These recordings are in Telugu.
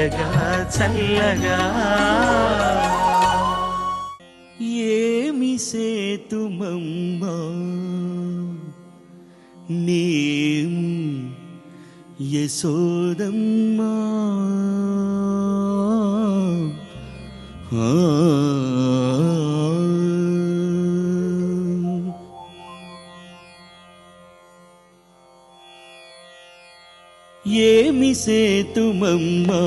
తీయగా చల్లగా. ఏమి సేతుమమ్మా? నీం యశోదమ్మా. ఆ. ఏమి సేతుమమ్మా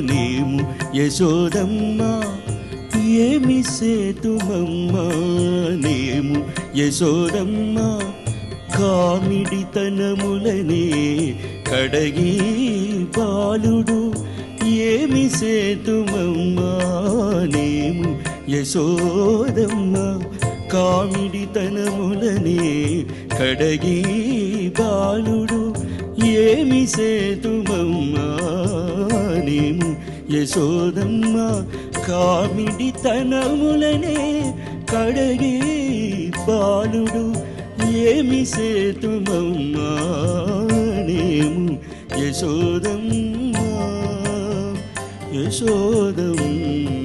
నేము యశోదమ్మా? ఏమి సేతుమమ్మా నేము యశోదమ్మా? కామిడితనములనే కడగి బాలుడు ఏమి సేతుమమ్మా నేము యశోదమ్మా? కామిడితనములనే కడగి బాలుడు ఏమి సేతుమమ్మా? నేము యశోదమ్మ కామిడితనములనే కడగే బాలుడు ఏమి సేతుమమ్మా? నేము యశోదమ్మ యశోదమ్మ.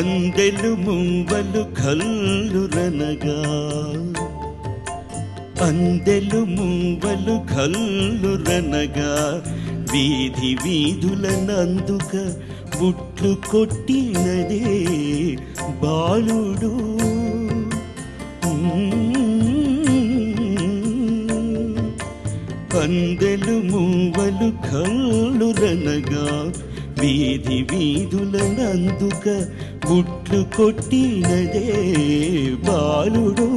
అందెలు ముంబలు కల్లురనగా. అందెలు ముంబలు కల్లురనగా. వీధి వీధులనందుక బుట్లు కొట్టినదే బాలుడు. అందెలు మూవలు కళ్ళురనగా వీధి వీధులనందుక బుట్లు కొట్టినదే బాలుడు.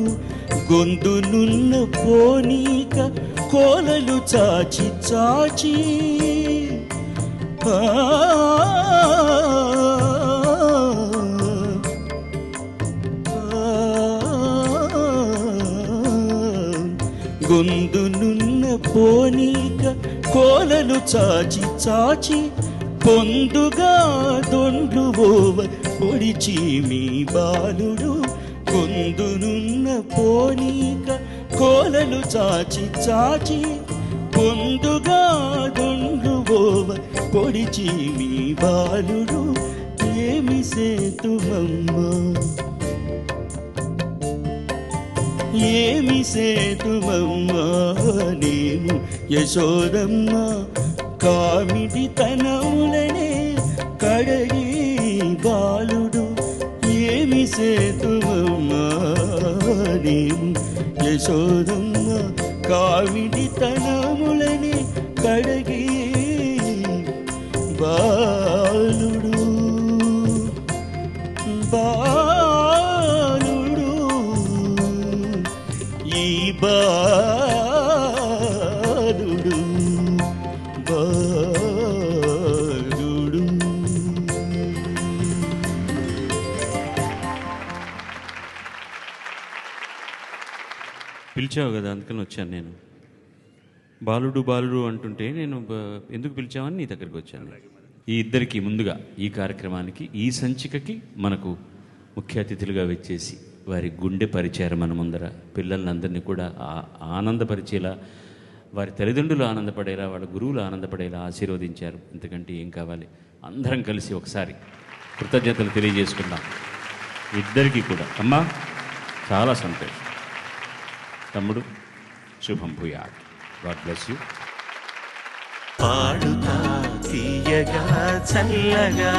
గొంతునున్న పోనీక కోలలు చాచి చాచి. గొంతునున్న పోనీక కోలలు చాచి చాచి. పొందుగా దొండ్లు ఓవ పొడిచి మీ బాలుడు. పొందునున్న పోనీక కోలలు చాచి చాచి. పొందుగా దొండ్లు ఓవ పొడిచి మీ బాలుడు. ఏమి సేతుమమ్మా? ఏమి సేతుమమ్మా? నేను యశోదమ్మ. కామిడి తనములనే కడగి బాలుడు ఏమి సేతుమమ్మా యశోదమ్మ కామిడి తనములనే కడగి బాలుడు బాలుడు ఈ బా పిలిచావు కదా అందుకని వచ్చాను నేను. బాలుడు బాలుడు అంటుంటే నేను ఎందుకు పిలిచావని నీ దగ్గరికి వచ్చాను. ఈ ఇద్దరికి ముందుగా ఈ కార్యక్రమానికి ఈ సంచికకి మనకు ముఖ్య అతిథులుగా వచ్చేసి వారి గుండె పరిచారు మన ముందర పిల్లలందరినీ కూడా ఆనందపరిచేలా వారి తల్లిదండ్రులు ఆనందపడేలా వాళ్ళ గురువులు ఆనందపడేలా ఆశీర్వదించారు. ఇంతకంటే ఏం కావాలి? అందరం కలిసి ఒకసారి కృతజ్ఞతలు తెలియజేసుకుందాం. ఇద్దరికీ కూడా. అమ్మా చాలా సంతోషం. తమ్ముడు శుభం భూయా God bless you Padutha Theeyaga చల్లగా.